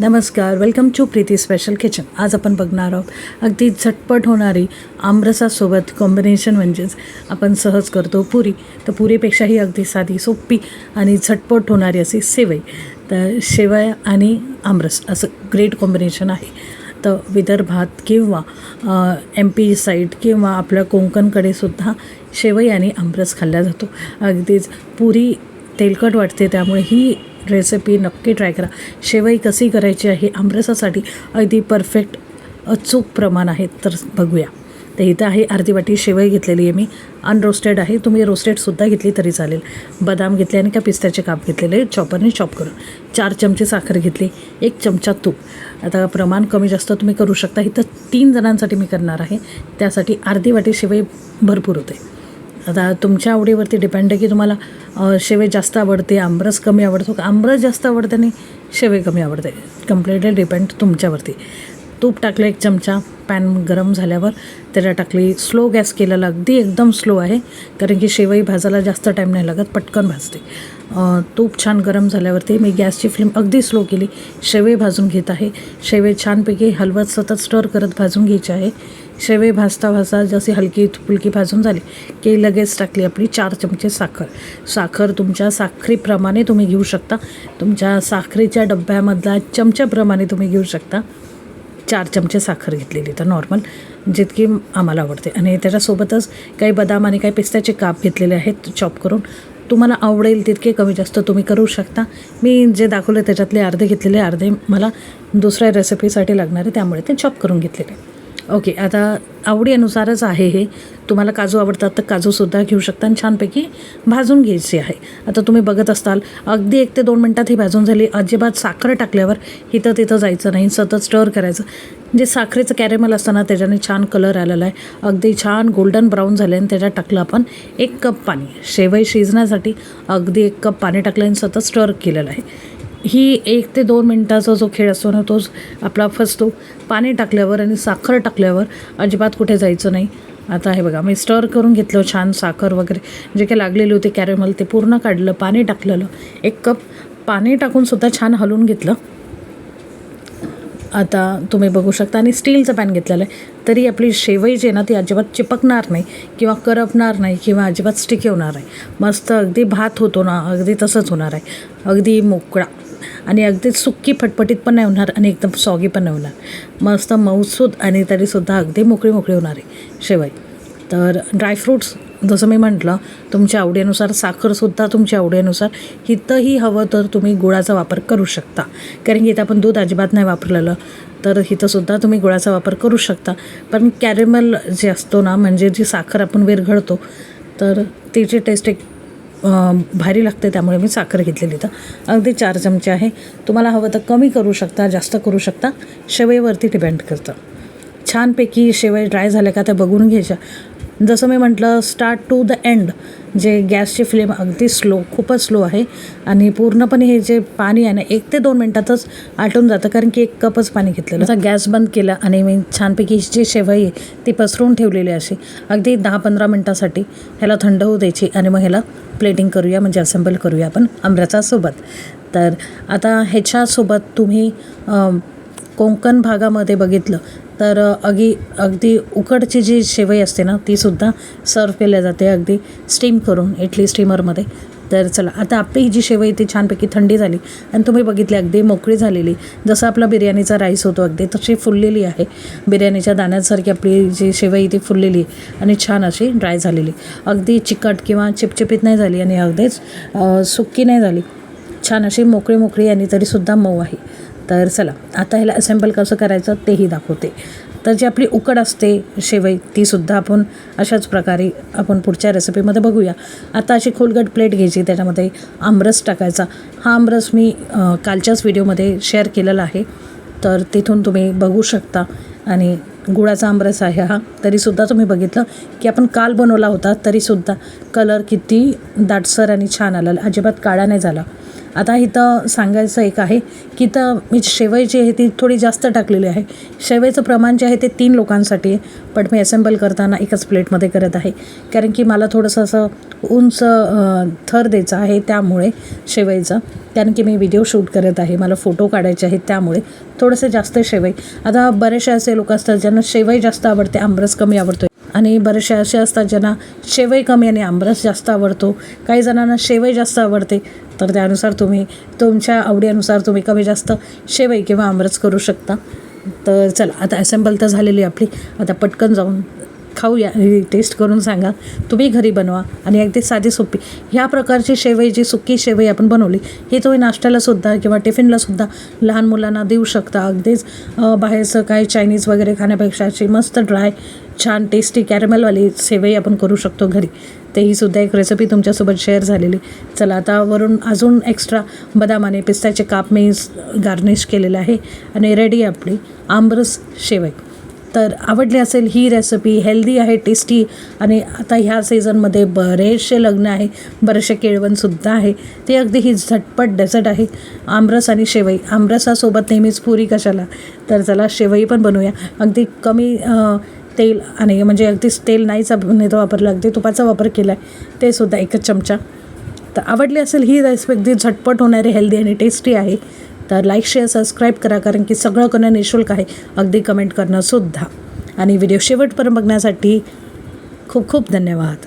नमस्कार welcome to Preeti special kitchen आज आपण बघणार आहोत अगदी झटपट होणारी आमरसासोबत कॉम्बिनेशन म्हणजेच आपण सहज करतो पुरी. तर पुरीपेक्षाही अगदी साधी सोपी आणि झटपट होणारी अशी सेवई. तर शेवया आणि आमरस असं ग्रेट कॉम्बिनेशन आहे. तर विदर्भात किंवा एम पी साईड किंवा आपल्या कोकणकडे सुद्धा शेवई आणि आमरस खाल्ला जातो. अगदीच पुरी तेलकट वाटते त्यामुळे ही रेसिपी नक्की ट्राय करा. शेवई कशी करायची आहे आमरसासाठी अगदी परफेक्ट अचूक प्रमाण आहे तर बघूया. तर इथं आहे अर्धी वाटी शेवई घेतलेली आहे मी. अनरोस्टेड आहे तुम्ही रोस्टेडसुद्धा घेतली तरी चालेल. बदाम घेतले आणि का पिस्त्याचे काप घेतलेले चॉपरने चॉप करून. चार चमचे साखर घेतली एक चमचा तूप. आता प्रमाण कमी जास्त तुम्ही करू शकता. इथं तीन जणांसाठी मी करणार आहे. त्यासाठी अर्धी वाटी शेवई भरपूर होते. आता तुमच्या आवडीवरती डिपेंड आहे की तुम्हाला शेवे जास्त आवडते आमरस कमी आवडतो. का आमरस जास्त आवडते आणि शेवे कमी आवडते. कम्प्लिटली डिपेंड तुमच्यावरती. तूप टाकलं एक चमचा पॅन गरम झाल्यावर त्याला टाकली. स्लो गॅस केलेला अगदी एकदम स्लो आहे. कारण की शेवई भाजायला जास्त टाईम नाही लागत पटकन भाजते. तूप छान गरम झाल्यावरती मी गॅसची फ्लेम अगदी स्लो केली. शेवे भाजून घेत आहे. शेवे छानपैकी हलवत सतत स्टर करत भाजून घ्यायचे आहे. शेवे भाजता भाजता जशी हलकी फुलकी भाजून झाली की लगेच टाकली आपली चार चमचे साखर. साखर तुमच्या साखरेप्रमाणे तुम्ही घेऊ शकता. तुमच्या साखरेच्या डब्यामधला चमच्याप्रमाणे तुम्ही घेऊ शकता. चार चमचे साखर घेतलेली तर नॉर्मल जितकी आम्हाला आवडते. आणि त्याच्यासोबतच काही बदाम आणि काही पिस्त्याचे काप घेतलेले आहेत चॉप करून. तुम्हाला आवडेल तितके कमी जास्त तुम्ही करू शकता. मी जे दाखवले त्याच्यातले अर्धे घेतलेले अर्धे मला दुसऱ्या रेसिपीसाठी लागणारे त्यामुळे ते चॉप करून घेतलेले. ओके आता आवडीनुसारच आहे हे. तुम्हाला काजू आवडतात तर काजूसुद्धा घेऊ शकता आणि छानपैकी भाजून घ्यायची आहे. आता तुम्ही बघत असताल अगदी एक ते दोन मिनटात ही भाजून झाली. अजिबात साखर टाकल्यावर इथं तिथं जायचं नाही सतत स्टर करायचं. जे साखरेचं कॅरेमल असताना त्याच्याने छान कलर आलेला आहे. अगदी छान गोल्डन ब्राऊन झाले आणि त्याच्यात टाकलं आपण एक कप पाणी. शेवई शिजण्यासाठी अगदी एक कप पाणी टाकलं आणि सतत स्टर केलेलं आहे. ही एक ते दोन मिनटाचा जो खेळ असतो ना तोच आपला फसतो. पाणी टाकल्यावर आणि साखर टाकल्यावर अजिबात कुठे जायचं नाही. आता हे बघा मी स्टर करून घेतलं छान साखर वगैरे. जे काही लागलेले होते कॅरेमल ते पूर्ण काढलं पाणी टाकलेलं. एक कप पाणी टाकूनसुद्धा छान हलवून घेतलं. आता तुम्ही बघू शकता आणि स्टीलचं पॅन घेतलेलं आहे. तरी आपली शेवई जी आहे ना ती अजिबात चिपकणार नाही किंवा करपणार नाही किंवा अजिबात स्टिकी होणार आहे मस्त अगदी भात होतो ना अगदी तसंच होणार आहे. अगदी मोकळा. आणि अगदी सुक्की फटफटीत पण नाही होणार आणि एकदम सॉगी पण नाही होणार. मस्त मऊसूद आणि तरीसुद्धा अगदी मोकळी मोकळी होणार आहे शेवई. तर ड्रायफ्रूट्स जसं मी म्हटलं तुमच्या आवडीनुसार साखरसुद्धा तुमच्या आवडीनुसार इथंही हवं तर तुम्ही गुळाचा वापर करू शकता. कारण की इथं आपण दूध अजिबात नाही वापरलेलं तर इथंसुद्धा तुम्ही गुळाचा वापर करू शकता. पण कॅरेमल जे असतो ना म्हणजे जी साखर आपण विरघळतो तर तिची टेस्ट एक भारी लागते त्यामुळे मी साखर घेतलेली तर अगदी चार चमचे आहे. तुम्हाला हवं तर कमी करू शकता जास्त करू शकता. शेवईवरती डिपेंड करतं. छानपैकी शेवई ड्राय झाल्या का त्या बघून घ्यायच्या. जसं मी म्हटलं स्टार्ट टू द एंड जे गॅसची फ्लेम अगदी स्लो खूपच स्लो आहे. आणि पूर्णपणे हे जे पाणी आहे ना एक ते दोन मिनटातच आटून जातं कारण की एक कपच पाणी घेतलेलं. आता गॅस बंद केला आणि मी छानपैकी जी शेवई आहे ती पसरून ठेवलेली अशी. अगदी दहा पंधरा मिनटासाठी ह्याला थंड होऊ द्यायची आणि मग ह्याला प्लेटिंग करूया म्हणजे असेंबल करूया आपण आंब्याचा सोबत. तर आता ह्याच्यासोबत तुम्ही कोकण भागामध्ये बघितलं तर अगदी अगदी उकडची जी शेवई असते ना तीसुद्धा सर्व केल्या जाते. अगदी स्टीम करून इडली स्टीमरमध्ये. तर चला आता आपली ही जी शेवई ती छानपैकी थंडी झाली आणि तुम्ही बघितली अगदी मोकळी झालेली. जसं आपला बिर्याणीचा राईस होतो अगदी तशी फुललेली आहे. बिर्याणीच्या दाण्यासारखी आपली जी शेवई ती फुललेली आहे आणि छान अशी ड्राय झालेली. अगदी चिकट किंवा चिपचिपीत नाही झाली आणि अगदीच सुक्की नाही झाली. छान अशी मोकळी मोकळी आणि तरीसुद्धा मऊ आहे. तर चला आता ह्याला असेंबल कसं करायचं तेही दाखवते. तर जी आपली उकड असते शेवई तीसुद्धा आपण अशाच प्रकारे आपण पुढच्या रेसिपीमध्ये बघूया. आता अशी खोलगट प्लेट घ्यायची त्याच्यामध्ये आमरस टाकायचा. हा आमरस मी कालच्याच व्हिडिओमध्ये शेअर केलेला आहे. तर तिथून तुम्ही बघू शकता. आणि गुळाचा आमरस आहे हा. तरीसुद्धा तुम्ही बघितलं की आपण काल बनवला होता तरीसुद्धा कलर किती दाटसर आणि छान आला. अजिबात काळा नाही झाला. आता इथं सांगायचं एक आहे की तर मी शेवई जी आहे ती थोडी जास्त टाकलेली आहे. शेवईचं प्रमाण जे आहे ते तीन लोकांसाठी आहे पण मी असेंबल करताना एकच प्लेटमध्ये करत आहे. कारण की मला थोडंसं असं उंच थर द्यायचं आहे त्यामुळे शेवईचं. कारण की मी व्हिडिओ शूट करत आहे मला फोटो काढायचे आहेत त्यामुळे थोडंसं जास्त शेवई. आता बरेचसे असे लोक असतात ज्यांना शेवई जास्त आवडते आंबरस कमी आवडतो आणि बरेचसे असे असतात ज्यांना शेवई कमी आणि आंबरस जास्त आवडतो. काही जणांना शेवई जास्त आवडते तर त्यानुसार तुम्ही तुमच्या आवडीनुसार तुम्ही कमी जास्त शेवई किंवा आमरस करू शकता. तर चला आता असेंबल तर झालेली आपली. आता पटकन जाऊन खाऊया. टेस्ट करून सांगा. तुम्ही घरी बनवा आणि अगदी साधी सोपी. ह्या प्रकारची शेवई जी सुकी शेवई आपण बनवली ही तुम्ही नाश्त्यालासुद्धा किंवा टिफिनलासुद्धा लहान मुलांना देऊ शकता. अगदीच बाहेरचं काय चायनीज वगैरे खाण्यापेक्षा अशी मस्त ड्राय छान टेस्टी कॅरमेलवाली सेवई आपण करू शकतो घरी. तेही सुद्धा एक रेसिपी तुमच्यासोबत शेअर झालेली. चला आता वरून अजून एक्स्ट्रा बदाम आणि पिस्त्याचे काप मी गार्निश केलेलं आहे आणि रेडी आपली आंबरस शेवई. तर आवडली असेल ही रेसिपी हेल्दी आहे टेस्टी आणि आता ह्या सीझनमध्ये बरेचसे लग्न आहे बरेचसे केळवणसुद्धा आहे. ते अगदी ही झटपट डेझर्ट आहे. आमरस आणि शेवई. आमरसासोबत नेहमीच पुरी कशाला? तर चला शेवई पण बनवूया. अगदी कमी आ, तेल आणि म्हणजे अगदीच तेल नाहीच आपण इथं वापरलं अगदी तुपाचा वापर केला आहे ते सुद्धा एकच चमचा. तर आवडली असेल ही रेसिपी अगदी झटपट होणारी हेल्दी आणि टेस्टी आहे. तर लाईक शेअर सबस्क्राईब करा कारण की सगळं करणं निशुल्क आहे. अगदी कमेंट करणंसुद्धा आणि व्हिडिओ शेवटपर्यंत बघण्यासाठी खूप खूप धन्यवाद.